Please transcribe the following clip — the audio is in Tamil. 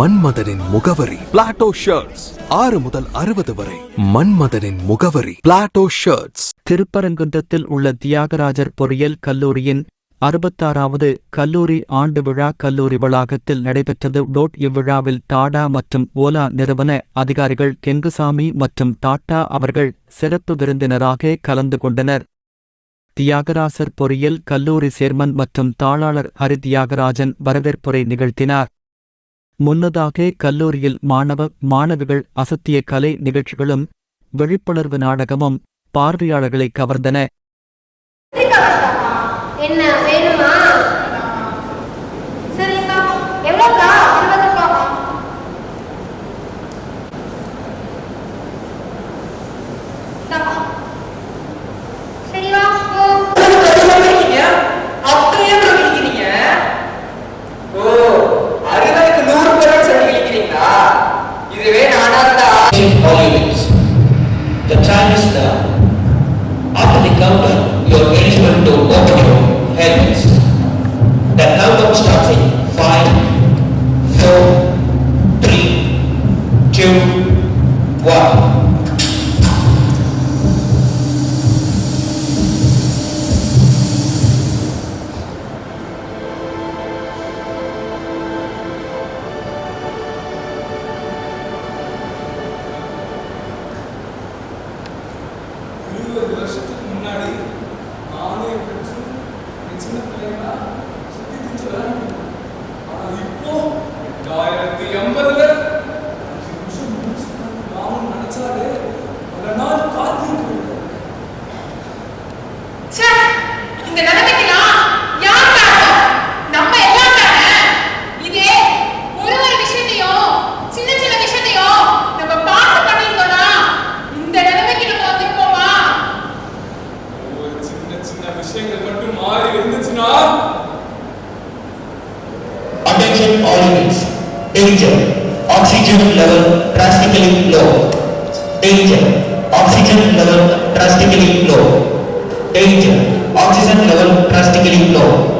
மன்மதனின் முகவரி. பிளாட்டோ ஷர்ட்ஸ் ஆறு முதல் அறுபது வரை. மன்மதனின் முகவரி. பிளாட்டோ ஷர்ட்ஸ் திருப்பரங்குன்றத்தில் உள்ள தியாகராஜர் பொறியியல் கல்லூரியின் அறுபத்தாறாவது கல்லூரி ஆண்டு விழா கல்லூரி வளாகத்தில் நடைபெற்றது. டோட் இவ்விழாவில் டாடா மற்றும் ஓலா நிறுவன அதிகாரிகள் கெங்குசாமி மற்றும் டாட்டா அவர்கள் சிறப்பு விருந்தினராக கலந்து கொண்டனர். தியாகராசர் பொறியியல் கல்லூரி சேர்மன் மற்றும் தாளாளர் ஹரி தியாகராஜன் வரவேற்புரை நிகழ்த்தினார். முன்னதாக கல்லூரியில் மாணவ மாணவிகள் அசத்திய கலை நிகழ்ச்சிகளும் விழிப்புணர்வு நாடகமும் பார்வையாளர்களை கவர்ந்தன. என்ன வேணுமா? சரிக்கா. எவ்வளோக்கா The time is now. After the counter, your management to open. இருபது வருஷத்துக்கு முன்னாடி நானும் என் ஃப்ரெண்ட்ஸும் என் சின்ன பிள்ளைங்களா சுற்றி திரிச்சு விளையாடிட்டு ஆனால் இப்போ எட்டாயிரத்தி எண்பதுல Danger. Oxygen level drastically low. Danger. Oxygen level drastically low. Danger. Oxygen level drastically low.